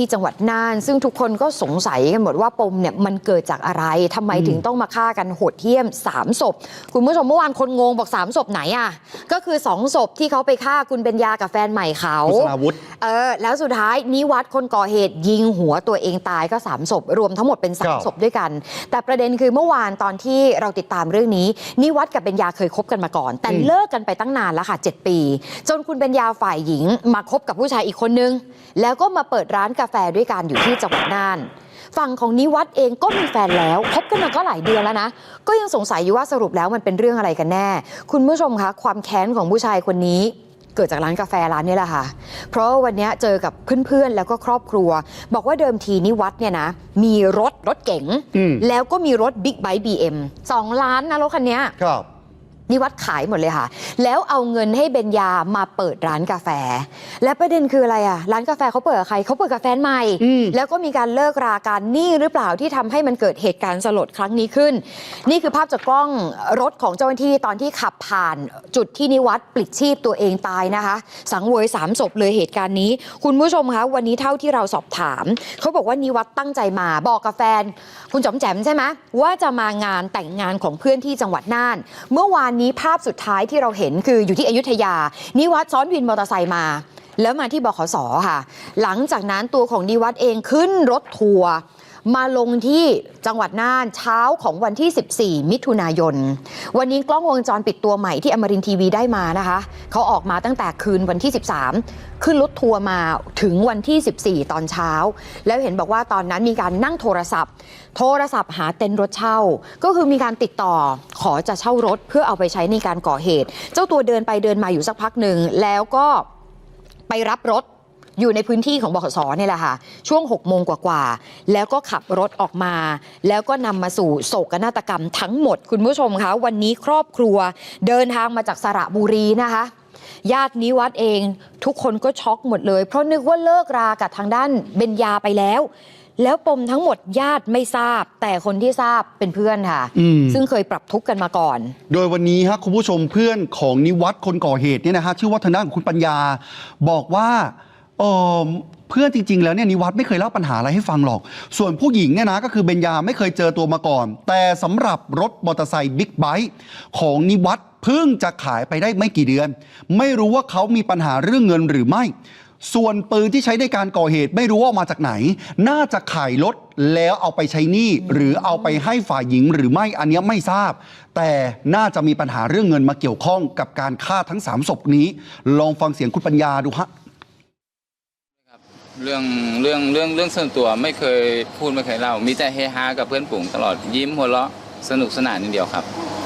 ที่จังหวัดน่าน ซึ่งทุกคนก็สงสัยกันหมดว่าปมเนี่ยมันเกิดจากอะไรทำไมถึงต้องมาฆ่ากันโหดเหี้ยม3ศพคุณผู้ชมเมื่อวานคนงงบอก3ศพไหนอะก็คือ2ศพที่เขาไปฆ่าคุณเบญญากับแฟนใหม่เขาคุณสราวุธเออแล้วสุดท้ายนิวัดคนก่อเหตุยิงหัวตัวเองตายก็3ศพรวมทั้งหมดเป็นครับ3ศพด้วยกัน แต่ประเด็นคือเมื่อวานตอนที่เราติดตามเรื่องนี้นิวัดกับเบญญาเคยคบกันมาก่อน แต่เลิกกันไปตั้งนานแล้วค่ะ7ปี จนคุณเบญญาฝ่ายหญิงมาคบกับผู้ชายอีกคนนึง แล้วก็มาเปิดร้านกาแฟด้วยกันอยู่ที่จังหวัดน่าน ฝั่งของนิวัดเองก็มีแฟนแล้วคบกันมาก็หลายเดือนแล้วนะ ก็ยังสงสัยอยู่ว่าสรุปแล้วมันเป็นเรื่องอะไรกันแน่ คุณผู้ชมคะความแค้นของผู้ชายคนนี้เกิดจากร้านกาแฟร้านนี้แหละค่ะ เพราะว่าวันนี้เจอกับเพื่อนๆ แล้วก็ครอบครัว บอกว่าเดิมทีนิวัดเนี่ยนะ มีรถรถเก๋งอืมแล้วก็มีรถบิ๊กไบค์บีเอ็มสองล้านนะรถคันเนี้ยครับ นิวัดขายหมดเลยค่ะ แล้วเอาเงินให้เบญญามาเปิดร้านกาแฟ และประเด็นคืออะไรอะ ร้านกาแฟเขาเปิดกับใครเขาเปิดกับแฟนใหม่ อืม แล้วก็มีการเลิกรากันนี่หรือเปล่าที่ทำให้มันเกิดเหตุการณ์สลดครั้งนี้ขึ้น นี่คือภาพจากกล้องรถของเจ้าหน้าที่ตอนที่ขับผ่านจุดที่นิวัดปลิดชีพตัวเองตายนะคะ สังเวยสามศพเลยเหตุการณ์นี้ คุณผู้ชมคะวันนี้เท่าที่เราสอบถาม เขาบอกว่านิวัดตั้งใจมาบอกกับแฟน คุณจอมแจมใช่ไหมว่าจะมางานแต่งงานของเพื่อนที่จังหวัดน่าน เมื่อวานนี้ภาพสุดท้ายที่เราเห็นคืออยู่ที่อยุธยา นิวัดซ้อนวินมอเตอร์ไซค์มา แล้วมาที่บขสค่ะ หลังจากนั้นตัวของนิวัดเองขึ้นรถทัวร์ มาลงที่จังหวัดน่านเช้าของวันที่ 14 มิถุนายน วันนี้กล้องวงจรปิดตัวใหม่ที่อมรินทีวีได้มานะคะ เขาออกมาตั้งแต่คืนวันที่ 13 ขึ้นรถทัวร์มาถึงวันที่ 14 ตอนเช้า แล้วเห็นบอกว่าตอนนั้นมีการนั่งโทรศัพท์ โทรศัพท์หาเต็นท์รถเช่า ก็คือมีการติดต่อขอจะเช่ารถเพื่อเอาไปใช้ในการก่อเหตุ เจ้าตัวเดินไปเดินมาอยู่สักพักหนึ่งแล้วก็ไปรับรถ อยู่ในพื้นที่ของบขสเนี่ยแหละค่ะ ช่วง 6 โมงกว่าๆ แล้วก็ขับรถออกมา แล้วก็นำมาสู่โศกนาฏกรรมทั้งหมด คุณผู้ชมคะวันนี้ครอบครัวเดินทางมาจากสระบุรีนะคะ ญาตินิวัดเองทุกคนก็ช็อกหมดเลย เพราะนึกว่าเลิกรากับทางด้านเบญญาไปแล้ว แล้วปมทั้งหมดญาติไม่ทราบ แต่คนที่ทราบเป็นเพื่อนค่ะ อืม ซึ่งเคยปรับทุกข์กันมาก่อน โดยวันนี้ฮะคุณผู้ชมเพื่อนของนิวัตคนก่อเหตุเนี่ยนะฮะชื่อว่าทางด้านของคุณปัญญา บอกว่า เออเพื่อนจริง ๆ แล้วเนี่ยนิวัตไม่เคยเล่าปัญหาอะไรให้ฟังหรอก ส่วนผู้หญิงเนี่ยนะก็คือเบญญาไม่เคยเจอตัวมาก่อน แต่สำหรับรถมอเตอร์ไซค์บิ๊กไบค์ของนิวัตเพิ่งจะขายไปได้ไม่กี่เดือน ไม่รู้ว่าเขามีปัญหาเรื่องเงินหรือไม่ ส่วนปืนที่ใช้ในการก่อเหตุไม่รู้ว่าเอามาจากไหน น่าจะขายรถแล้วเอาไปใช้หนี้หรือเอาไปให้ฝ่ายหญิงหรือไม่อันเนี้ยไม่ทราบ แต่น่าจะมีปัญหาเรื่องเงินมาเกี่ยวข้องกับการฆ่าทั้งสามศพนี้ ลองฟังเสียงคุณปัญญาดูฮะ เรื่องเรื่องเรื่องเรื่องส่วนตัวไม่เคยพูดไม่เคยเล่า มีแต่เฮฮากับเพื่อนฝูงตลอดยิ้มหัวเราะสนุกสนานอย่างเดียวครับ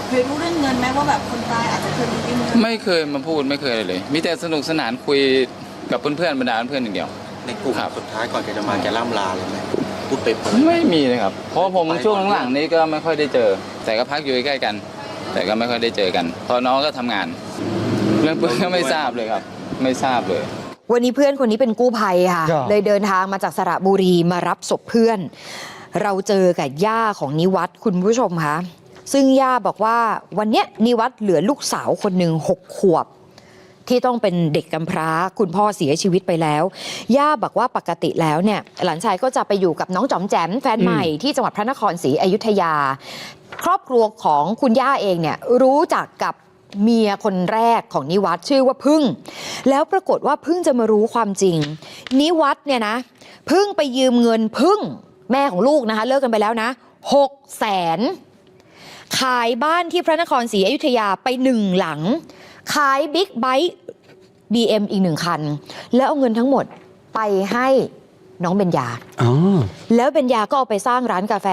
เคยรู้เรื่องเงินไหมว่าแบบคนตายอาจจะเคยมียืมเงินไม่เคยมาพูดไม่เคยเลยเลย มีแต่สนุกสนานคุยกับเพื่อนๆบรรดาเพื่อนอย่างเดียว ในกลุ่มครับ สุดท้ายก่อนแกจะมาแกล่ำลาเลยไหมพูดไปเปิดไม่มีเลยครับ เพราะผมช่วงหลังๆนี้ก็ไม่ค่อยได้เจอ แต่ก็พักอยู่ใกล้ๆกัน แต่ก็ไม่ค่อยได้เจอกันเพอน้องก็ทำงาน เรื่องปืนก็ไม่ทราบเลยครับ ไม่ทราบเลย วันนี้เพื่อนคนนี้เป็นกู้ภัยค่ะครับเลยเดินทางมาจากสระบุรีมารับศพเพื่อน เราเจอกับย่าของนิวัตคุณผู้ชมคะซึ่งย่าบอกว่าวันเนี้ยนิวัตเหลือลูกสาวคนหนึ่งหกขวบ ที่ต้องเป็นเด็กกำพร้า คุณพ่อเสียชีวิตไปแล้ว ย่าบอกว่าปกติแล้วเนี่ย หลานชายก็จะไปอยู่กับน้องจอมแจมแฟนใหม่ที่จังหวัดพระนครศรีอยุธยา ครอบครัวของคุณย่าเองเนี่ยรู้จักกับ เมียคนแรกของนิวัตชื่อว่าพึ่ง แล้วปรากฏว่าพึ่งจะมารู้ความจริง นิวัตเนี่ยนะพึ่งไปยืมเงินพึ่งแม่ของลูกนะคะ เลิกกันไปแล้วนะหกแสนขายบ้านที่พระนครศรีอยุธยาไปหนึ่งหลัง ขายบิ๊กไบค์ BM อีกหนึ่งคัน แล้วเอาเงินทั้งหมดไปให้น้องเบญญาอ๋อแล้วเบญญาก็เอาไปสร้างร้านกาแฟ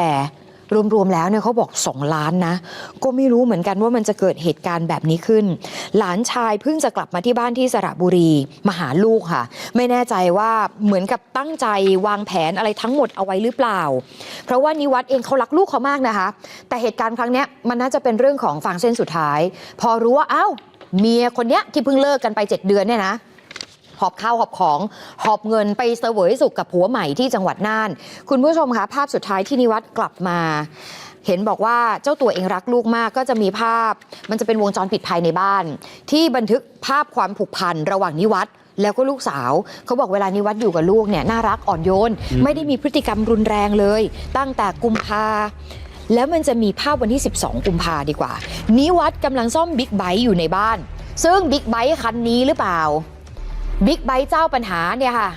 รวมๆแล้วเนี่ยเขาบอก 2 ล้านนะ ก็ไม่รู้เหมือนกันว่ามันจะเกิดเหตุการณ์แบบนี้ขึ้น หลานชายเพิ่งจะกลับมาที่บ้านที่สระบุรีมาหาลูกค่ะ ไม่แน่ใจว่าเหมือนกับตั้งใจวางแผนอะไรทั้งหมดเอาไว้หรือเปล่า เพราะว่านิวัตเองเขารักลูกเขามากนะคะ แต่เหตุการณ์ครั้งเนี้ยมันน่าจะเป็นเรื่องของฟางเส้นสุดท้าย พอรู้ว่าอ้าวเมียคนเนี้ยที่เพิ่งเลิกกันไป 7 เดือนเนี่ยนะ หอบข้าวหอบของ หอบเงินไปเสวยสุขกับผัวใหม่ที่จังหวัดน่าน คุณผู้ชมคะภาพสุดท้ายที่นิวัตกลับมา เห็นบอกว่าเจ้าตัวเองรักลูกมากก็จะมีภาพ มันจะเป็นวงจรปิดภายในบ้าน ที่บันทึกภาพความผูกพันระหว่างนิวัตแล้วก็ลูกสาวเขาบอกเวลานิวัดอยู่กับลูกเนี่ยน่ารักอ่อนโยน ไม่ได้มีพฤติกรรมรุนแรงเลย ตั้งแต่กุมภาแล้วมันจะมีภาพวันที่ 12 กุมภาดีกว่า นิวัดกำลังซ่อมบิ๊กไบค์อยู่ในบ้าน ซึ่งบิ๊กไบค์คันนี้หรือเปล่า บิ๊กไบค์เจ้าปัญหาเนี่ยค่ะ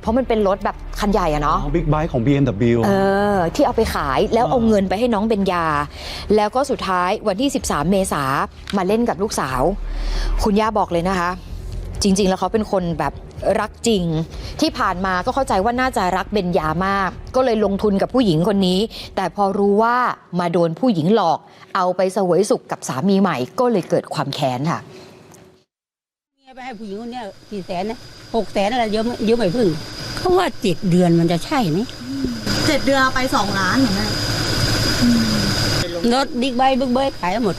เพราะมันเป็นรถแบบคันใหญ่อะเนาะบิ๊กไบค์ของ BMW เออ ที่เอาไปขายแล้วเอาเงินไปให้น้องเบญญา แล้วก็สุดท้ายวันที่ 13 เมษามาเล่นกับลูกสาว คุณย่าบอกเลยนะคะ จริง ๆ แล้วเขาเป็นคนแบบรักจริง ที่ผ่านมาก็เข้าใจว่าน่าจะรักเบญญามาก ก็เลยลงทุนกับผู้หญิงคนนี้ แต่พอรู้ว่ามาโดนผู้หญิงหลอก เอาไปเสวยสุขกับสามีใหม่ ก็เลยเกิดความแค้นค่ะเมีย ไปให้ผู้หญิงคนเนี้ยกี่แสนนะหกแสนอะไรเยอะไม่เยอะไม่พึ่งเขาว่าเจ็ดเดือนมันจะใช่ไหมเจ็ดเดือนเอาไปสองล้านเหรอแม่รถบิ๊กไบค์บิ๊กเบย์ขายหมด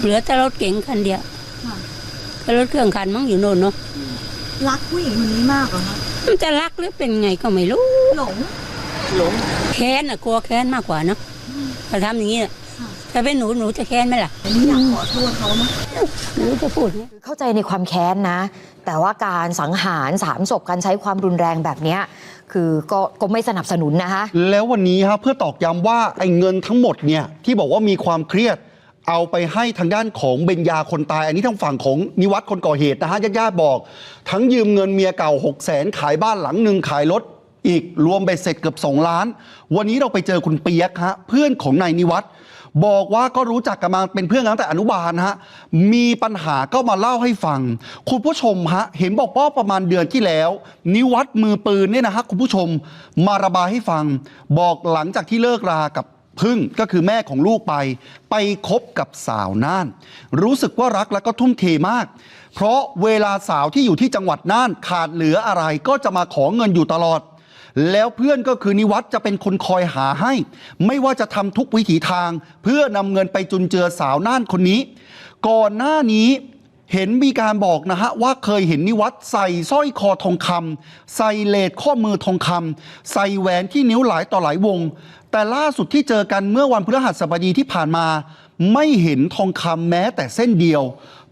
เหลือแต่รถเก๋งคันเดียวค่ะแต่รถเครื่องคันมั้งอยู่โน่นเนาะรักผู้หญิงคนนี้มากเหรอคะมันจะรักหรือเป็นไงก็ไม่รู้หลงแค้นอะกลัวแค้นมากกว่าเนาะถ้าทำอย่างนี้น่ะค่ะ ถ้าเป็นหนูหนูจะแค้นไหมล่ะอันนี้อยากขอโทษเขาไหมหนูจะพูดไหมเข้าใจในความแค้นนะ แต่ว่าการสังหารสามศพการใช้ความรุนแรงแบบเนี้ยคือก็ก็ไม่สนับสนุนนะคะ แล้ววันนี้ฮะเพื่อตอกย้ำว่าไอ้เงินทั้งหมดเนี่ยที่บอกว่ามีความเครียดเอาไปให้ทางด้านของเบญญาคนตาย อันนี้ทางฝั่งของนิวัตคนก่อเหตุนะฮะญาติๆบอก ทั้งยืมเงินเมียเก่า6 0แสนขายบ้านหลังหนึ่งขายรถอีกรวมไปเสร็จเกือบ 2 ล้าน วันนี้เราไปเจอคุณเปียกฮะเพื่อนของนายนิวัต บอกว่าก็รู้จักกันมาเป็นเพื่อนกันตั้งแต่อนุบาลฮะ มีปัญหาก็มาเล่าให้ฟัง คุณผู้ชมฮะ เห็นบอกว่าประมาณเดือนที่แล้ว นิวัตมือปืนเนี่ยนะฮะคุณผู้ชมมาระบายให้ฟัง บอกหลังจากที่เลิกรากับพึ่งก็คือแม่ของลูกไป ไปคบกับสาวน่าน รู้สึกว่ารักแล้วก็ทุ่มเทมาก เพราะเวลาสาวที่อยู่ที่จังหวัดน่านขาดเหลืออะไรก็จะมาขอเงินอยู่ตลอด แล้วเพื่อนก็คือนิวัตจะเป็นคนคอยหาให้ ไม่ว่าจะทำทุกวิถีทาง เพื่อนำเงินไปจุนเจือสาวน่านคนนี้ ก่อนหน้านี้เห็นมีการบอกนะฮะว่าเคยเห็นนิวัตใส่สร้อยคอทองคำใส่เลดข้อมือทองคำใส่แหวนที่นิ้วหลายต่อหลายวง แต่ล่าสุดที่เจอกันเมื่อวันพฤหัสบดีที่ผ่านมา ไม่เห็นทองคำแม้แต่เส้นเดียว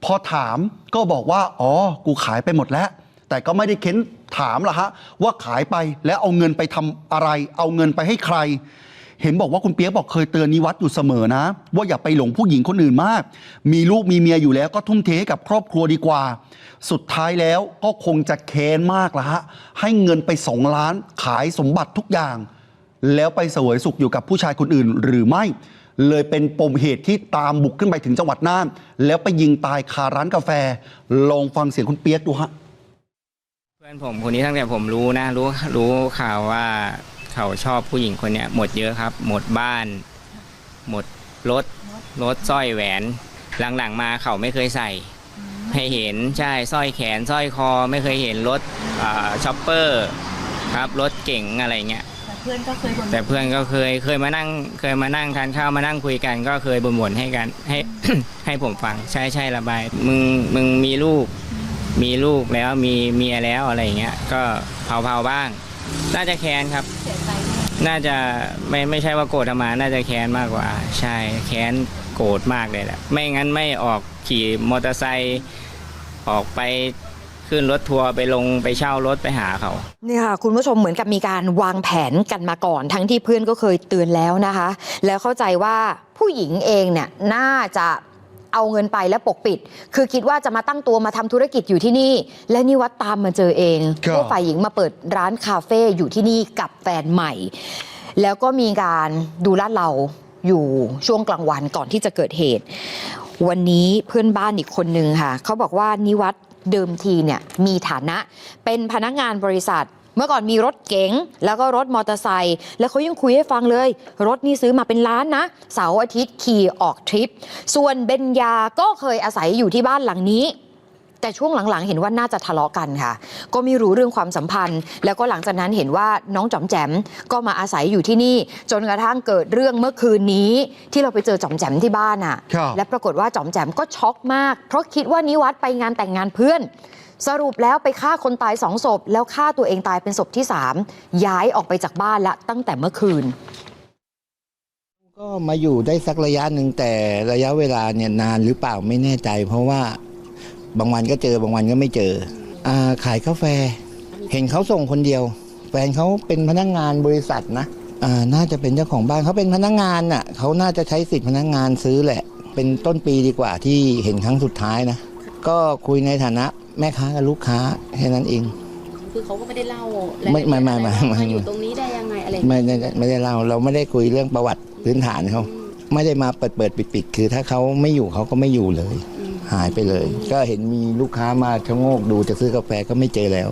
พอถามก็บอกว่า อ๋อ กูขายไปหมดแล้ว แต่ก็ไม่ได้เค้น ถามละฮะว่าขายไปแล้วเอาเงินไปทำอะไร เอาเงินไปให้ใคร เห็นบอกว่าคุณเปียกบอกเคยเตือนนิวัตอยู่เสมอนะ ว่าอย่าไปหลงผู้หญิงคนอื่นมาก มีลูกมีเมียอยู่แล้วก็ทุ่มเทให้กับครอบครัวดีกว่า สุดท้ายแล้วก็คงจะแค้นมากละฮะให้เงินไปสองล้านขายสมบัติทุกอย่าง แล้วไปเสวยสุขอยู่กับผู้ชายคนอื่นหรือไม่ เลยเป็นปมเหตุที่ตามบุกขึ้นไปถึงจังหวัดน่านแล้วไปยิงตายคาร้านกาแฟ ลองฟังเสียงคุณเปียกดูฮะ พื่อนผมคนนี้ตั้งแต่ผมรู้นะรู้รู้ข่าวว่าเขาชอบผู้หญิงคนเนี้ยหมดเยอะครับ หมดบ้าน หมดรถรถสร้อยแหวน หลังๆมาเขาไม่เคยใส่ ให้เห็นใช่สร้อยแขนสร้อยคอไม่เคยเห็นรถช็อปเปอร์ครับรถเก่งอะไรเงี้ยแต่เพื่อนก็เคยบ่นแต่เพื่อนก็เคยเคยมานั่งเคยมานั่งทานข้าวมานั่งคุยกัน ก็เคยบ่นๆให้กันให้ให้ผมฟังใช่ใช่ระบาย มึงมึงมีลูก มีลูกแล้วมีเมียแล้วอะไรอย่างเงี้ยก็เผาๆบ้าง น่าจะแค้นครับน่าจะไม่ไม่ใช่ว่าโกรธธรรมา น่าจะแค้นมากกว่า ใช่แค้นโกรธมากเลยแหละไม่งั้นไม่ออกขี่มอเตอร์ไซค์ออกไปขึ้นรถทัวร์ไปลงไปเช่ารถไปหาเขา เนี่ยค่ะคุณผู้ชมเหมือนกับมีการวางแผนกันมาก่อน ทั้งที่เพื่อนก็เคยเตือนแล้วนะคะ แล้วเข้าใจว่าผู้หญิงเองเนี่ยน่าจะ เอาเงินไปแล้วปกปิด คือคิดว่าจะมาตั้งตัวมาทำธุรกิจอยู่ที่นี่ และนี่วัดตามมาเจอเองครับว่าฝ่ายหญิงมาเปิดร้านคาเฟ่อยู่ที่นี่กับแฟนใหม่ แล้วก็มีการดูลาดเราอยู่ช่วงกลางวันก่อนที่จะเกิดเหตุ วันนี้เพื่อนบ้านอีกคนนึงค่ะเขาบอกว่านิวัตเดิมทีเนี่ยมีฐานะเป็นพนักงานบริษัท เมื่อก่อนมีรถเก๋งแล้วก็รถมอเตอร์ไซค์แล้วเขายังคุยให้ฟังเลย รถนี่ซื้อมาเป็นล้านนะ เสาร์อาทิตย์ขี่ออกทริป ส่วนเบญญาก็เคยอาศัยอยู่ที่บ้านหลังนี้ แต่ช่วงหลังๆ เห็นว่าน่าจะทะเลาะกันค่ะ ก็ไม่รู้เรื่องความสัมพันธ์ แล้วก็หลังจากนั้นเห็นว่าน้องจอมแจมก็มาอาศัยอยู่ที่นี่ จนกระทั่งเกิดเรื่องเมื่อคืนนี้ ที่เราไปเจอจอมแจมที่บ้านอะ ครับ และปรากฏว่าจอมแจมก็ช็อกมาก เพราะคิดว่านิวัดไปงานแต่งงานเพื่อน สรุปแล้วไปฆ่าคนตายสองศพ แล้วฆ่าตัวเองตายเป็นศพที่สามย้ายออกไปจากบ้านละตั้งแต่เมื่อคืน ก็มาอยู่ได้สักระยะหนึ่งแต่ระยะเวลาเนี่ยนานหรือเปล่าไม่แน่ใจ เพราะว่าบางวันก็เจอบางวันก็ไม่เจออาขายกาแฟ เห็นเขาส่งคนเดียว แฟนเขาเป็นพนักงานบริษัทนะอ่าน่าจะเป็นเจ้าของบ้านเขาเป็นพนักงานน่ะเขาน่าจะใช้สิทธิ์พนักงานซื้อแหละ เป็นต้นปีดีกว่าที่เห็นครั้งสุดท้ายนะ ก็คุยในฐานะแม่ค้ากับลูกค้าแค่นั้นเอง คือเขาก็ไม่ได้เล่าไม่ไม่ไม่ไม่ไม่มาอยู่ตรงนี้ได้ยังไงอะไรอย่างไม่เงี้ยได้ไม่ได้เล่าเราไม่ได้คุยเรื่องประวัติพื้นฐานเขาไม่ได้มาเปิดเปิดปิดปิดคือถ้าเขาไม่อยู่เขาก็ไม่อยู่เลยหายไปเลย ก็เห็นมีลูกค้ามาชะโงกดูจะซื้อกาแฟก็ไม่เจอแล้ว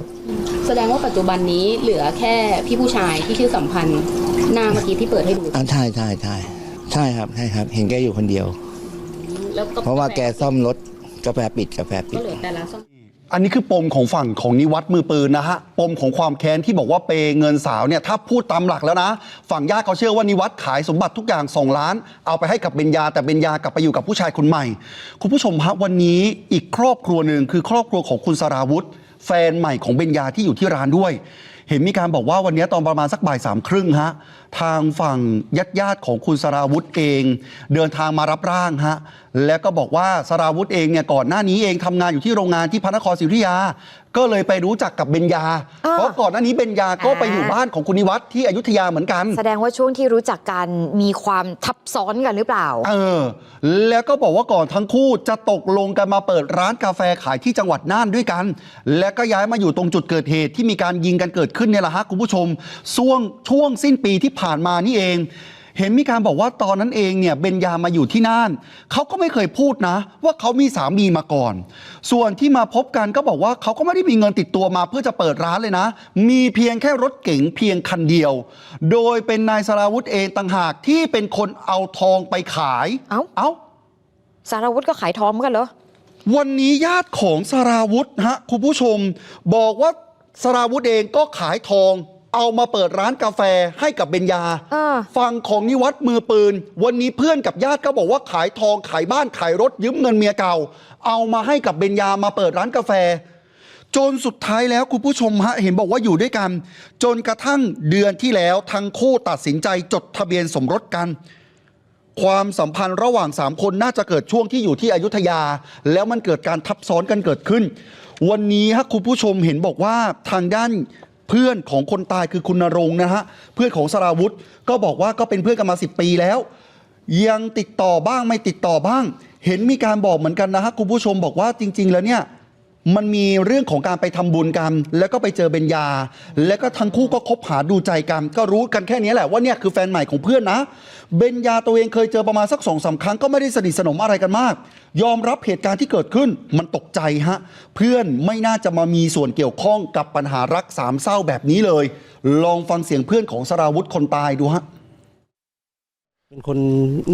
แสดงว่าปัจจุบันนี้เหลือแค่พี่ผู้ชายที่ชื่อสัมพันธ์หน้าเมื่อกี้ที่เปิดให้ดูอ่าใช่ใช่ใช่ใช่ครับใช่ครับ เห็นแกอยู่คนเดียว แล้วก็เพราะว่าแกซ่อมรถ กาแฟปิดกาแฟปิก็ด เหลือแต่ละซ่อมอันนี้คือปมของฝั่งของนิวัตมือปืนนะฮะ ปมของความแค้นที่บอกว่าเปย์เงินสาวเนี่ยถ้าพูดตามหลักแล้วนะ ฝั่งญาติเขาเชื่อว่านิวัตขายสมบัติทุกอย่าง2ล้าน เอาไปให้กับเบญญาแต่เบญญากลับไปอยู่กับผู้ชายคนใหม่ คุณผู้ชมฮะวันนี้อีกครอบครัวหนึ่งคือครอบครัวของคุณสราวุธ แฟนใหม่ของเบญญาที่อยู่ที่ร้านด้วย เห็นมีการบอกว่าวันนี้ตอนประมาณสักบ่ายสามครึ่งฮะทางฝั่งญาติญาติของคุณสราวุธเอง เดินทางมารับร่างฮะแล้วก็บอกว่าสราวุธเองเนี่ยก่อนหน้านี้เองทำงานอยู่ที่โรงงานที่พระนครศรีอยุธยา ก็เลยไปรู้จักกับเบญญา อ่า เพราะก่อนหน้านี้เบญญาก็ไปอยู่บ้านของคุณนิวัฒน์ที่อยุธยาเหมือนกัน แสดงว่าช่วงที่รู้จักกันมีความทับซ้อนกันหรือเปล่า เออ แล้วก็บอกว่าก่อนทั้งคู่จะตกลงกันมาเปิดร้านกาแฟขายที่จังหวัดน่านด้วยกัน และก็ย้ายมาอยู่ตรงจุดเกิดเหตุที่มีการยิงกันเกิดขึ้นเนี่ยแหละฮะคุณผู้ชมช่วงช่วงสิ้นปีที่ผ่านมานี่เอง เห็นมีการบอกว่าตอนนั้นเองเนี่ยเบญญามาอยู่ที่น่านเขาก็ไม่เคยพูดนะ ว่าเขามีสามีมาก่อน ส่วนที่มาพบกันก็บอกว่าเขาก็ไม่ได้มีเงินติดตัวมาเพื่อจะเปิดร้านเลยนะ มีเพียงแค่รถเก๋งเพียงคันเดียว โดยเป็นนายสราวุธเองต่างหากที่เป็นคนเอาทองไปขายเอ้า เอ้าสารวุฒิก็ขายทองเหมือนกันเหรอ วันนี้ญาติของสราวุธฮะคุณผู้ชม บอกว่าสราวุธเองก็ขายทอง เอามาเปิดร้านกาแฟให้กับเบญญาอ่าฝั่งของนิวัตมือปืน วันนี้เพื่อนกับญาติก็บอกว่าขายทองขายบ้านขายรถยืมเงินเมียเก่า เอามาให้กับเบญญามาเปิดร้านกาแฟ จนสุดท้ายแล้วคุณผู้ชมฮะเห็นบอกว่าอยู่ด้วยกัน จนกระทั่งเดือนที่แล้วทั้งคู่ตัดสินใจจดทะเบียนสมรสกัน ความสัมพันธ์ระหว่าง 3 คนน่าจะเกิดช่วงที่อยู่ที่อยุธยา แล้วมันเกิดการทับซ้อนกันเกิดขึ้น วันนี้ฮะคุณผู้ชมเห็นบอกว่าทางด้าน เพื่อนของคนตายคือคุณนรงค์นะฮะเพื่อนของสราวุธก็บอกว่าก็เป็นเพื่อนกันมา 10 ปีแล้ว ยังติดต่อบ้างไม่ติดต่อบ้าง เห็นมีการบอกเหมือนกันนะฮะคุณผู้ชมบอกว่าจริง ๆ แล้วเนี่ย มันมีเรื่องของการไปทำบุญกัน แล้วก็ไปเจอเบญญา แล้วก็ทั้งคู่ก็คบหาดูใจกัน ก็รู้กันแค่นี้แหละว่าเนี่ยคือแฟนใหม่ของเพื่อนนะ เบญญาตัวเองเคยเจอประมาณสักสองสาครั้งก็ไม่ได้สนิทสนมอะไรกันมาก ยอมรับเหตุการณ์ที่เกิดขึ้นมันตกใจฮะ เพื่อนไม่น่าจะมามีส่วนเกี่ยวข้องกับปัญหารักสามเศร้าแบบนี้เลย ลองฟังเสียงเพื่อนของสราวุธคนตายดูฮะ เป็นคน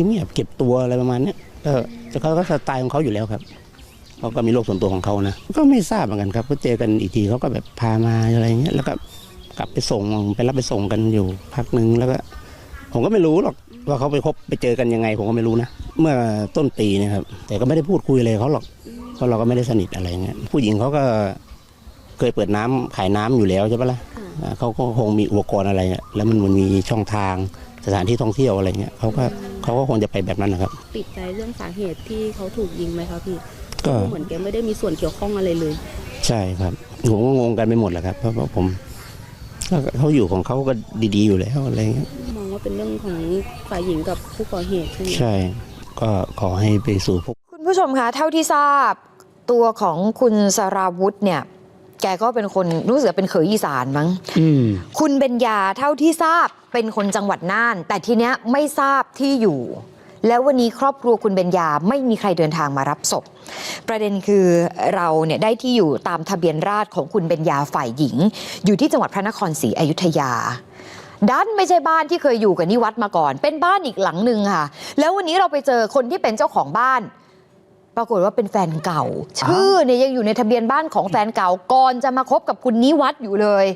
เงียบๆเก็บตัวอะไรประมาณเนี้ยก็แต่เขาก็สไตล์ของเขาอยู่แล้วครับ เขาก็มีโลกส่วนตัวของเขานะ ก็ไม่ทราบเหมือนกันครับก็เจอกันอีกทีเขาก็แบบพามาอะไรเงี้ยแล้วก็กลับไปส่งไปรับไปส่งกันอยู่พักหนึ่งแล้วก็ ผมก็ไม่รู้หรอกว่าเขาไปคบไปเจอกันยังไง ผมก็ไม่รู้นะเมื่อต้นปีนะครับ แต่ก็ไม่ได้พูดคุยอะไรเขาหรอกเพราะเราก็ไม่ได้สนิทอะไรเงี้ยผู้หญิงเขาก็เคยเปิดน้ำขายน้ำอยู่แล้วใช่ปะล่ะอ่าเขาก็คงมีอุปกรณ์อะไรแล้วมันมันมีช่องทางสถานที่ท่องเที่ยวอะไรเงี้ยเขาก็เขาก็คงจะไปแบบนั้นนะครับ ติดใจเรื่องสาเหตุที่เขาถูกยิงไหมคะพี่ ก็เหมือนแกไม่ได้มีส่วนเกี่ยวข้องอะไรเลย ใช่ครับผมก็งงกันไปหมดแหละครับ เพราะว่าผมก็เขาอยู่ของเขาก็ดีๆอยู่แล้วอะไรเงี้ยมองว่าเป็นเรื่องของฝ่ายหญิงกับผู้ก่อเหตุใช่ไหมใช่ ก็ขอให้ไปสู่พบคุณผู้ชมคะเท่าที่ทราบ ตัวของคุณสราวุธเนี่ย แกก็เป็นคนรู้สึกเป็นเขยอีสานมั้งอืมคุณเบญญาเท่าที่ทราบเป็นคนจังหวัดน่าน แต่ทีเนี้ยไม่ทราบที่อยู่ แล้ววันนี้ครอบครัวคุณเบญญาไม่มีใครเดินทางมารับศพ ประเด็นคือเราเนี่ยได้ที่อยู่ตามทะเบียนราษฎรของคุณเบญญาฝ่ายหญิง อยู่ที่จังหวัดพระนครศรีอยุธยาดันไม่ใช่บ้านที่เคยอยู่กับนิวัดมาก่อน เป็นบ้านอีกหลังหนึ่งค่ะ แล้ววันนี้เราไปเจอคนที่เป็นเจ้าของบ้าน ปรากฏว่าเป็นแฟนเก่า ชื่อเนี่ยยังอยู่ในทะเบียนบ้านของแฟนเก่าก่อนจะมาคบกับคุณนิวัดอยู่เลย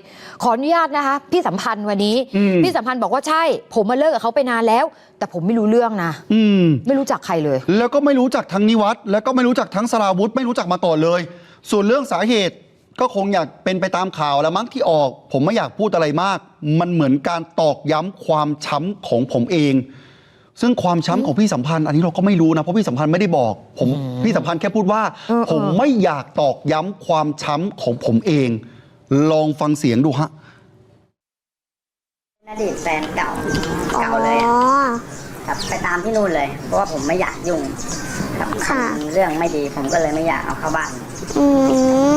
ขออนุญาตนะคะ พี่สัมพันธ์วันนี้อืมพี่สัมพันธ์บอกว่าใช่ ผมมาเลิกกับเขาไปนานแล้ว แต่ผมไม่รู้เรื่องนะอืมไม่รู้จักใครเลย แล้วก็ไม่รู้จักทั้งนิวัตแล้วก็ไม่รู้จักทั้งสราวุธไม่รู้จักมาก่อนเลย ส่วนเรื่องสาเหตุก็คงอยากเป็นไปตามข่าวแล้วมั้งที่ออก ผมไม่อยากพูดอะไรมาก มันเหมือนการตอกย้ำความช้ำของผมเอง ซึ่งความช้ำของพี่สัมพันธ์อันนี้เราก็ไม่รู้นะเพราะพี่สัมพันธ์ไม่ได้บอก ผมพี่สัมพันธ์แค่พูดว่าเออเออผมไม่อยากตอกย้ำความช้ำของผมเอง ลองฟังเสียงดูฮะอดีตแฟนเก่าเก่าเลยอะครับไปตามที่นู่นเลย เพราะว่าผมไม่อยากยุ่งกับทำเรื่องไม่ดีผมก็เลยไม่อยากเอาเข้าบ้านอื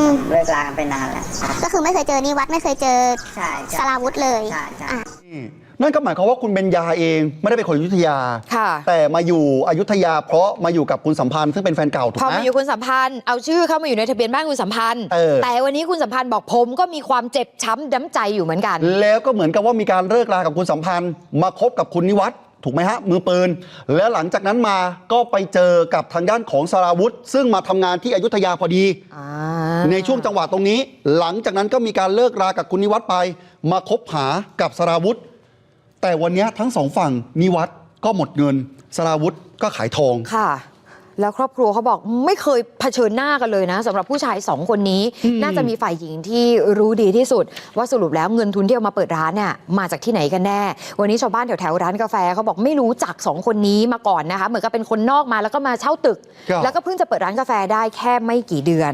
มเลิกลากันไปนานแล้วก็คือไม่เคยเจอนิวัดไม่เคยเจอใช่ใช่สราวุธเลย ใช่ใช่ นี่ นั่นก็หมายความว่าคุณเบญญาเองไม่ได้เป็นคนอยุธยาค่ะแต่มาอยู่อยุธยาเพราะมาอยู่กับคุณสัมพันธ์ซึ่งเป็นแฟนเก่าถูกพอไหมมาอยู่คุณสัมพันธ์เอาชื่อเข้ามาอยู่ในทะเบียนบ้านคุณสัมพันธ์เออแต่วันนี้คุณสัมพันธ์บอกผมก็มีความเจ็บช้ำน้ำใจอยู่เหมือนกัน แล้วก็เหมือนกับว่ามีการเลิกลากับคุณสัมพันธ์ มาคบกับคุณนิวัฒน์ถูกไหมฮะมือปืน แล้วหลังจากนั้นมาก็ไปเจอกับทางด้านของสราวุธ ซึ่งมาทำงานที่อยุธยาพอดีในช่วงจังหวะตรงนี้ หลังจากนั้นก็มีการเลิกรากับคุณนิวัฒน์ไป มาคบหากับสราวุธ แต่วันนี้ทั้งสองฝั่งนิวัฒน์ก็หมดเงินสราวุธก็ขายทองค่ะ แล้วครอบครัวเขาบอกไม่เคยเผชิญหน้ากันเลยนะสำหรับผู้ชายสองคนนี้ น่าจะมีฝ่ายหญิงที่รู้ดีที่สุด ว่าสรุปแล้วเงินทุนที่เอามาเปิดร้านเนี่ยมาจากที่ไหนกันแน่ วันนี้ชาวบ้านแถวๆร้านกาแฟเขาบอกไม่รู้จักสองคนนี้มาก่อนนะคะเหมือนกับเป็นคนนอกมาแล้วก็มาเช่าตึกครับแล้วก็เพิ่งจะเปิดร้านกาแฟได้แค่ไม่กี่เดือน